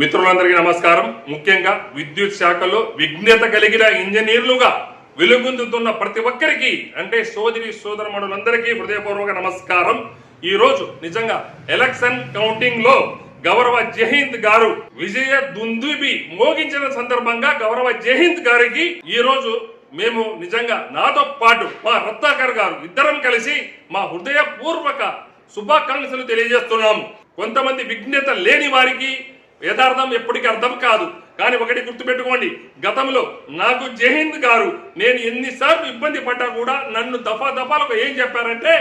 మిత్రులందరికీ నమస్కారం. ముఖ్యంగా విద్యుత్ శాఖలో విఘ్నత కలిగిన ఇంజనీర్లుగా వెలుగొందుతున్న ప్రతి ఒక్కరికి అంటే సోదరి సోదరమణులందరికీ హృదయపూర్వక నమస్కారం. ఈ రోజు నిజంగా ఎలక్షన్ కౌంటింగ్లో గౌరవ జయహింద్ గారు విజయ దుందుబి మోగించిన సందర్భంగా గౌరవ జయహింద్ గారికి ఈ రోజు మేము నిజంగా నాతో పాటు మా రత్నాకర్ గారు ఇద్దరం కలిసి మా హృదయపూర్వక శుభాకాంక్షలు తెలియజేస్తున్నాము. కొంతమంది విఘ్నత లేని వారికి యథార్థం ఎప్పటికీ అర్థం కాదు. కానీ ఒకటి గుర్తుపెట్టుకోండి. గతంలో నాకు జయహింద్ గారు నేను ఎన్నిసార్లు ఇబ్బంది పడ్డా కూడా నన్ను దఫా దఫాలకు ఏం చెప్పారంటే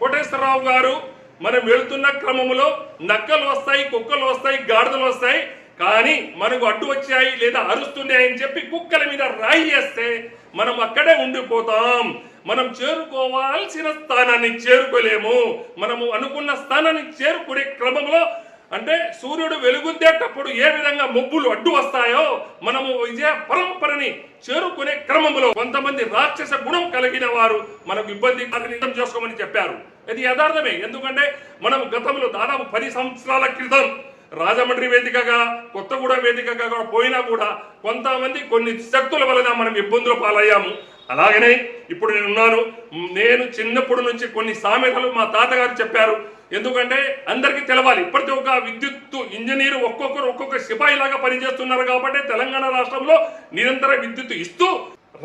కోటేశ్వరరావు గారు మనం వెళుతున్న క్రమంలో నక్కలు వస్తాయి కుక్కలు వస్తాయి గాడిదలు వస్తాయి కానీ మనకు అడ్డు వచ్చాయి లేదా అరుస్తున్నాయని చెప్పి కుక్కల మీద రాయి వేస్తే మనం అక్కడే ఉండిపోతాం. మనం చేరుకోవాల్సిన స్థానాన్ని చేరుకోలేము. మనము అనుకున్న స్థానాన్ని చేరుకునే క్రమంలో అంటే సూర్యుడు వెలుగుద్దేటప్పుడు ఏ విధంగా మబ్బులు అడ్డు వస్తాయో మనము విజయ పరంపరని చేరుకునే క్రమంలో కొంతమంది రాక్షస గుణం కలిగిన వారు మనకు ఇబ్బంది నిజం చేసుకోమని చెప్పారు. ఇది యథార్థమే. ఎందుకంటే మనం గతంలో దాదాపు పది సంవత్సరాల క్రితం రాజమండ్రి వేదికగా కొత్తగూడెం వేదికగా పోయినా కూడా కొంతమంది కొన్ని శక్తుల వలన మనం ఇబ్బందుల పాలయ్యాము. అలాగనే ఇప్పుడు నేను ఉన్నాను నేను చిన్నప్పటి నుంచి కొన్ని సామెతలు మా తాతగారు చెప్పారు. ఎందుకంటే అందరికీ తెలవాలి. ప్రతి ఒక్క విద్యుత్ ఇంజనీర్ ఒక్కొక్కరు ఒక్కొక్క సిపాయి లాగా పనిచేస్తున్నారు కాబట్టి తెలంగాణ రాష్ట్రంలో నిరంతర విద్యుత్ ఇస్తూ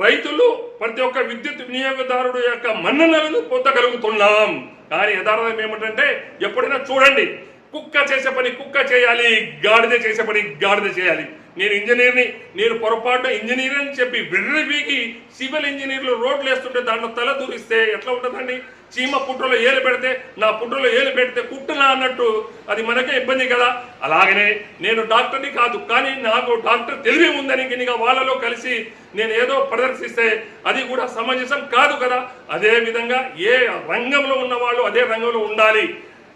రైతులు ప్రతి ఒక్క విద్యుత్ వినియోగదారుడు యొక్క మన్ననలను పొందగలుగుతున్నాం. కానీ యథార్థం ఏమిటంటే ఎప్పుడైనా చూడండి. కుక్క చేసే పని కుక్క చేయాలి. గాడిద చేసే పని గాడిద చేయాలి. నేను ఇంజనీర్ని నేను పొరపాటున ఇంజనీర్ అని చెప్పి విర్రబీకి సివిల్ ఇంజనీర్లు రోడ్లు వేస్తుంటే దాంట్లో తల దూరిస్తే ఎట్లా ఉంటుందండి? చీమ పుట్టులో ఏలు పెడితే నా పుట్టులో ఏలు పెడితే కుట్టునా అన్నట్టు అది మనకే ఇబ్బంది కదా? అలాగనే నేను డాక్టర్ని కాదు కానీ నాకు డాక్టర్ తెలివి ఉందని కనుక వాళ్ళలో కలిసి నేను ఏదో ప్రదర్శిస్తే అది కూడా సమంజసం కాదు కదా? అదే విధంగా ఏ రంగంలో ఉన్న వాళ్ళు అదే రంగంలో ఉండాలి.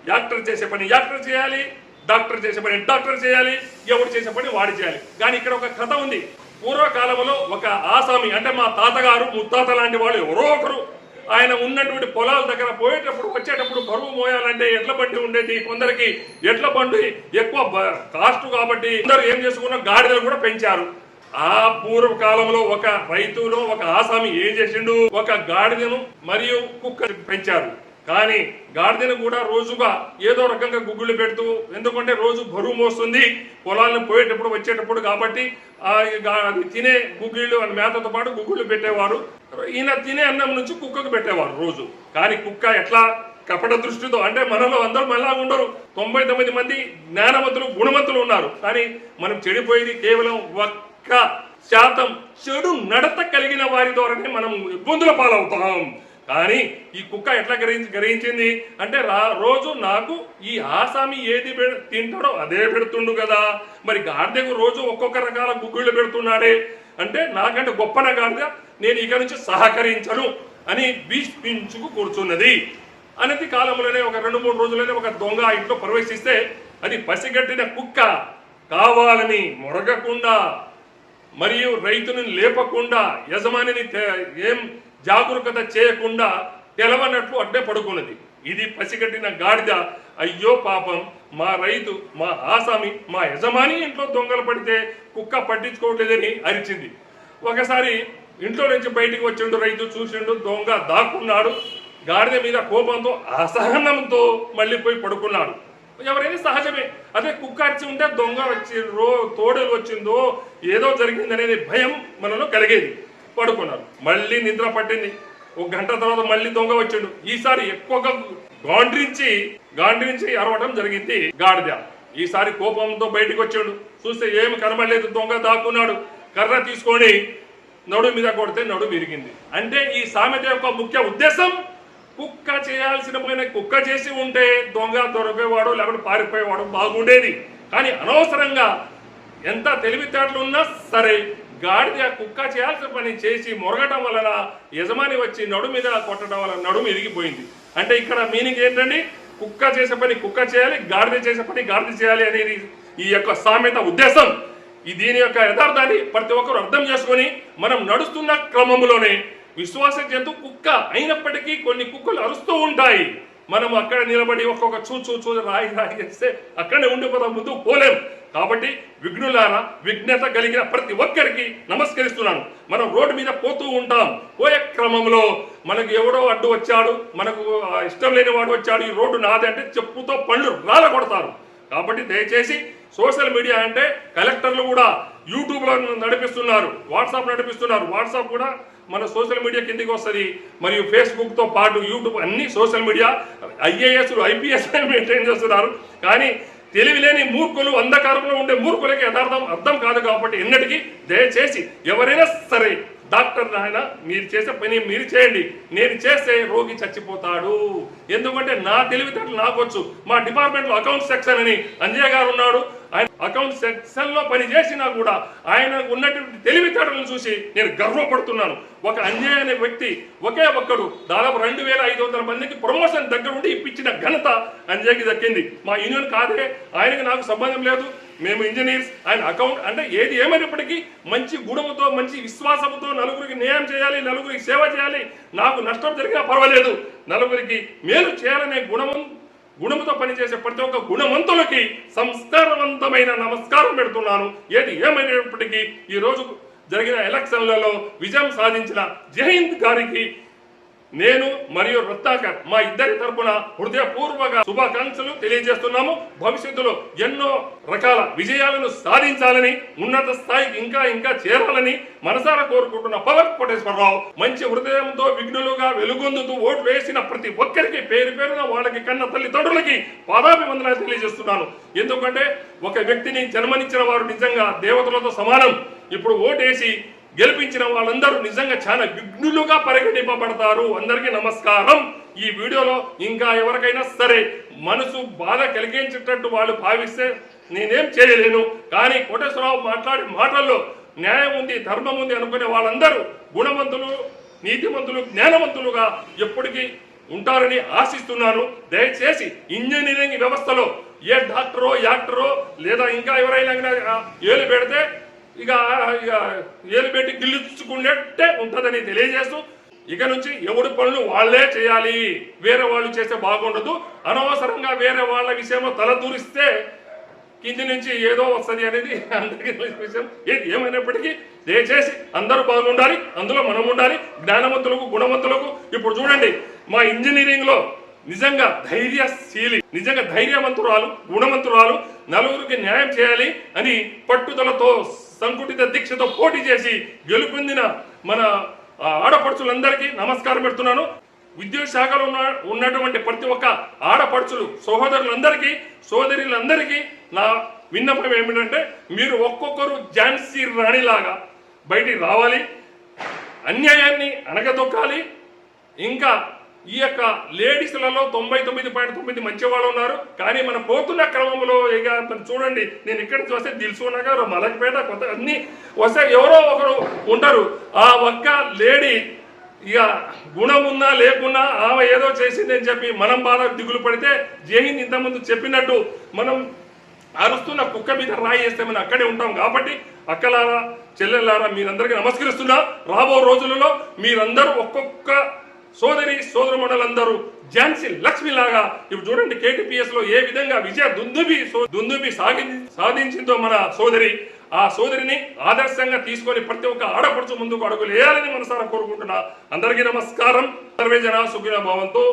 యాక్టర్ చేసే పని యాక్టర్ చేయాలి. డాక్టర్ చేసే పని డాక్టర్ చేయాలి ఎవరు చేసే పని వాడు చేయాలి. కానీ ఇక్కడ ఒక కథ ఉంది. పూర్వకాలంలో ఒక ఆసామి అంటే మా తాతగారు ముత్తాత లాంటి వాళ్ళు ఎవరో ఒకరు. ఆయన ఉన్నటువంటి పొలాల దగ్గర పోయేటప్పుడు వచ్చేటప్పుడు బరువు మోయాలంటే ఎడ్ల బండి ఉండేది. కొందరికి ఎడ్ల బండి ఎక్కువ బ- కాస్ట్ కాబట్టి అందరూ ఏం చేసుకున్న గాడిదలు కూడా పెంచారు. ఆ పూర్వ కాలంలో ఒక రైతులో ఒక ఆసామి ఏం చేసిండు? ఒక గాడిదను మరియు కుక్క పెంచారు. కానీ గాడిదను కూడా రోజుగా ఏదో రకంగా గుగ్గులు పెడుతూ ఎందుకంటే రోజు బరువు మోస్తుంది పొలాలను పోయేటప్పుడు వచ్చేటప్పుడు కాబట్టి అది తినే గుగ్గిళ్ళు అని మేతతో పాటు గుగ్గులు పెట్టేవారు. ఈయన తినే అన్నం నుంచి కుక్కకు పెట్టేవారు రోజు. కానీ కుక్క ఎట్లా కపట దృష్టితో అంటే మనలో అందరూ మనలా ఉండరు. తొంభై తొమ్మిది మంది జ్ఞానవంతులు గుణవంతులు ఉన్నారు. కానీ మనం చెడిపోయేది కేవలం ఒక్క శాతం చెడు నడత కలిగిన వారి ద్వారానే మనం ఇబ్బందుల పాలవుతాం. కానీ ఈ కుక్క ఎట్లా గ్రహించి గ్రహించింది? అంటే రా రోజు నాకు ఈ ఆసామి ఏది పెడ తింటాడో అదే పెడుతుండు కదా. మరి గాడిదకు రోజు ఒక్కొక్క రకాల గుగ్గుళ్ళు పెడుతున్నాడే. అంటే నాకంటే గొప్పన గాడిద నేను ఇక నుంచి సహకరించను అని భీష్మించుకు కూర్చున్నది. అనేది కాలంలోనే ఒక రెండు మూడు రోజులనే ఒక దొంగ ఆ ఇంట్లో ప్రవేశిస్తే అది పసిగట్టిన కుక్క కావాలని మొరగకుండా మరియు రైతుని లేపకుండా యజమానిని తే- ఏం జాగరూకత చేయకుండా తెలవనట్లు అడ్డే పడుకున్నది. ఇది పసిగట్టిన గాడిద అయ్యో పాపం మా రైతు మా ఆసామి మా యజమాని ఇంట్లో దొంగలు పడితే కుక్క పట్టించుకోవట్లేదని అరిచింది. ఒకసారి ఇంట్లో నుంచి బయటికి వచ్చిండు రైతు చూసిండు దొంగ దాక్కున్నాడు. గాడిద మీద కోపంతో అసహనంతో మళ్ళీ పోయి పడుకున్నాడు. ఎవరైనా సహజమే. అదే కుక్క అరిచి ఉంటే దొంగ వచ్చిండ్రో తోడలు వచ్చిందో ఏదో జరిగింది అనేది భయం మనలో కలిగేది. పడుకున్నారు. మళ్ళీ నిద్ర పట్టింది. ఒక గంట తర్వాత మళ్ళీ దొంగ వచ్చిండు. ఈసారి ఎక్కువగా గాండ్రించి గాండ్రించి అరవడం జరిగింది గాడిద. ఈసారి కోపంతో బయటికి వచ్చాడు. చూస్తే ఏమి కనబడలేదు. దొంగ దాక్కున్నాడు. కర్ర తీసుకొని నడు మీద కొడితే నడు విరిగింది. అంటే ఈ సామెత యొక్క ముఖ్య ఉద్దేశం కుక్క చేయాల్సిన పైన కుక్క చేసి ఉంటే దొంగ దొరికేవాడు లేకపోతే పారిపోయేవాడు బాగుండేది. కానీ అనవసరంగా ఎంత తెలివితేటలు ఉన్నా సరే గాడిద కుక్క చేయాల్సిన పని చేసి మొరగటం వలన యజమాని వచ్చి నడు మీద కొట్టడం వలన నడుము ఇరిగిపోయింది. అంటే ఇక్కడ మీనింగ్ ఏంటండి? కుక్క చేసే పని కుక్క చేయాలి గాడిద చేసే పని గాడిద చేయాలి అనేది ఈ యొక్క సామెత ఉద్దేశం. ఈ దీని యొక్క యథార్థాన్ని ప్రతి ఒక్కరు అర్థం చేసుకొని మనం నడుస్తున్న క్రమంలోనే విశ్వాస జంతు కుక్క అయినప్పటికీ కొన్ని కుక్కలు అరుస్తూ ఉంటాయి. మనం అక్కడ నిలబడి ఒక్కొక్క చూ చూ చూ రాయి రాయి చేస్తే అక్కడనే ఉండిపోతాం ముందు పోలేం. కాబట్టి విఘ్నులారా విఘ్నత కలిగిన ప్రతి ఒక్కరికి నమస్కరిస్తున్నాను. మనం రోడ్డు మీద పోతూ ఉంటాం. పోయే క్రమంలో మనకు ఎవడో అడ్డు వచ్చాడు మనకు ఇష్టం లేని వాడు వచ్చాడు ఈ రోడ్డు నాదే అంటే చెప్పుతో పళ్ళు రాల కొడతారు కాబట్టి దయచేసి సోషల్ మీడియా అంటే కలెక్టర్లు కూడా యూట్యూబ్లో నడిపిస్తున్నారు వాట్సాప్ నడిపిస్తున్నారు. వాట్సాప్ కూడా మన సోషల్ మీడియా కిందికి వస్తుంది. మరియు ఫేస్బుక్తో పాటు యూట్యూబ్ అన్ని సోషల్ మీడియా ఐఏఎస్లు ఐపీఎస్ మెయింటైన్ చేస్తున్నారు. కానీ తెలివి లేని మూర్ఖులు అంధకారంలో ఉండే మూర్ఖులకి యథార్థం అర్థం కాదు కాబట్టి ఎన్నటికీ దయచేసి ఎవరైనా సరే డాక్టర్ నాయన మీరు చేసే పని మీరు చేయండి. నేను చేస్తే రోగి చచ్చిపోతాడు. ఎందుకంటే నా తెలివితేటలు నాకొచ్చు మా డిపార్ట్మెంట్లో అకౌంట్ సెక్షన్ అని అంజయ్ గారు ఉన్నాడు. ఆయన అకౌంట్ సెక్షన్లో పని చేసినా కూడా ఆయన ఉన్నటువంటి తెలివితేటలను చూసి నేను గర్వపడుతున్నాను. ఒక అంజయ్ అనే వ్యక్తి ఒకే ఒక్కడు దాదాపు రెండు వేల ఐదు వందల మందికి ప్రమోషన్ దగ్గర ఉండి ఇప్పించిన ఘనత అంజయ్కి దక్కింది. మా యూనియన్ కాదే ఆయనకి నాకు సంబంధం లేదు. మేము ఇంజనీర్స్ ఆయన అకౌంట్ అంటే ఏది ఏమైనప్పటికీ మంచి గుణముతో మంచి విశ్వాసంతో నలుగురికి న్యాయం చేయాలి నలుగురికి సేవ చేయాలి. నాకు నష్టం జరిగినా పర్వాలేదు. నలుగురికి మేలు చేయాలనే గుణము గుణముతో పనిచేసే ప్రతి ఒక్క గుణవంతులకి సంస్కారవంతమైన నమస్కారం పెడుతున్నాను. ఏది ఏమైనప్పటికీ ఈ రోజు జరిగిన ఎలక్షన్లలో విజయం సాధించిన జయంత్ గారికి నేను మరియు రత్నాకర్ మా ఇద్దరి తరపున హృదయపూర్వక శుభాకాంక్షలు తెలియజేస్తున్నాము. భవిష్యత్తులో ఎన్నో రకాల విజయాలను సాధించాలని ఉన్నత స్థాయికి ఇంకా ఇంకా చేరాలని మనసారా కోరుకుంటున్న పవన్ కోటేశ్వరరావు. మంచి హృదయంతో విఘ్నులుగా వెలుగొందుతూ ఓటు వేసిన ప్రతి ఒక్కరికి పేరు పేరున వాళ్ళకి కన్న తల్లిదండ్రులకి పాదాభివందనాలు తెలియజేస్తున్నాను. ఎందుకంటే ఒక వ్యక్తిని జన్మనిచ్చిన వారు నిజంగా దేవతలతో సమానం. ఇప్పుడు ఓటేసి గెలిపించిన వాళ్ళందరూ నిజంగా చాలా విఘ్నులుగా పరిగణింపబడతారు. అందరికీ నమస్కారం. ఈ వీడియోలో ఇంకా ఎవరికైనా సరే మనసు బాధ కలిగించేటట్టు వాళ్ళు భావిస్తే నేనేం చేయలేను. కానీ కోటేశ్వరరావు మాట్లాడే మాటల్లో న్యాయం ఉంది ధర్మం ఉంది అనుకునే వాళ్ళందరూ గుణవంతులు నీతిమంతులు జ్ఞానవంతులుగా ఎప్పటికీ ఉంటారని ఆశిస్తున్నాను. దయచేసి ఇంజనీరింగ్ వ్యవస్థలో ఏ డాక్టరో యాక్టరో లేదా ఇంకా ఎవరైనా ఏలు పెడితే ఇక ఇక ఏలు గిల్లుచుకున్నట్టే ఉంటుందని తెలియజేస్తూ ఇక నుంచి ఎవడి పనులు వాళ్ళే చేయాలి. వేరే వాళ్ళు చేస్తే బాగుండదు. అనవసరంగా వేరే వాళ్ళ విషయంలో తల దూరిస్తే కింది నుంచి ఏదో వస్తుంది అనేది అందరికీ విషయం. ఏది ఏమైనప్పటికీ దయచేసి అందరూ బాగుండాలి. అందులో మనం ఉండాలి. జ్ఞానవంతులకు గుణవంతులకు. ఇప్పుడు చూడండి మా ఇంజనీరింగ్లో నిజంగా ధైర్యశీలి నిజంగా ధైర్యవంతురాలు గుణవంతురాలు నలుగురికి న్యాయం చేయాలి అని పట్టుదలతో సంకుటిత దీక్షతో పోటీ చేసి గెలుపొందిన మన ఆడపడుచులందరికీ నమస్కారం పెడుతున్నాను. విద్యుత్ శాఖలో ఉన్న ఉన్నటువంటి ప్రతి ఒక్క ఆడపడుచులు సహోదరులందరికీ సోదరులందరికీ నా విన్నపం ఏమిటంటే మీరు ఒక్కొక్కరు ఝాన్సీ రాణిలాగా బయటికి రావాలి. అన్యాయాన్ని అణగదొక్కాలి. ఇంకా ఈ యొక్క లేడీస్లలో తొంభై తొమ్మిది పాయింట్ తొమ్మిది మంచి వాళ్ళు ఉన్నారు. కానీ మనం పోతున్న క్రమంలో ఇక మనం చూడండి నేను ఇక్కడ చూస్తే దిల్సు నగర్ మలక్పేట కొత్త అన్ని వస్తే ఎవరో ఒకరు ఉంటారు. ఆ ఒక్క లేడీ ఇక గుణం ఉన్నా లేకున్నా ఆమె ఏదో చేసిందని చెప్పి మనం బాధ దిగులు పడితే జైన్ ఇంతకుముందు చెప్పినట్టు మనం అరుస్తున్న కుక్క మీద రాయి వేస్తే మనం అక్కడే ఉంటాం. కాబట్టి అక్కలారా చెల్లెలారా మీరందరికీ నమస్కరిస్తున్నా. రాబో రోజులలో మీరందరూ ఒక్కొక్క సోదరి సోదరుమణులందరూ ఝాన్సీ లక్ష్మి లాగా ఇప్పుడు చూడండి కేటీపీఎస్లో ఏ విధంగా విజయ దుందుబి దుందుబి సాగి సాధించిందో మన సోదరి. ఆ సోదరిని ఆదర్శంగా తీసుకొని ప్రతి ఒక్క ఆడపడుచు ముందుకు అడుగులు వేయాలని మనసారా కోరుకుంటున్నా. అందరికీ నమస్కారం. సర్వేజన సుఖిన భావంతో.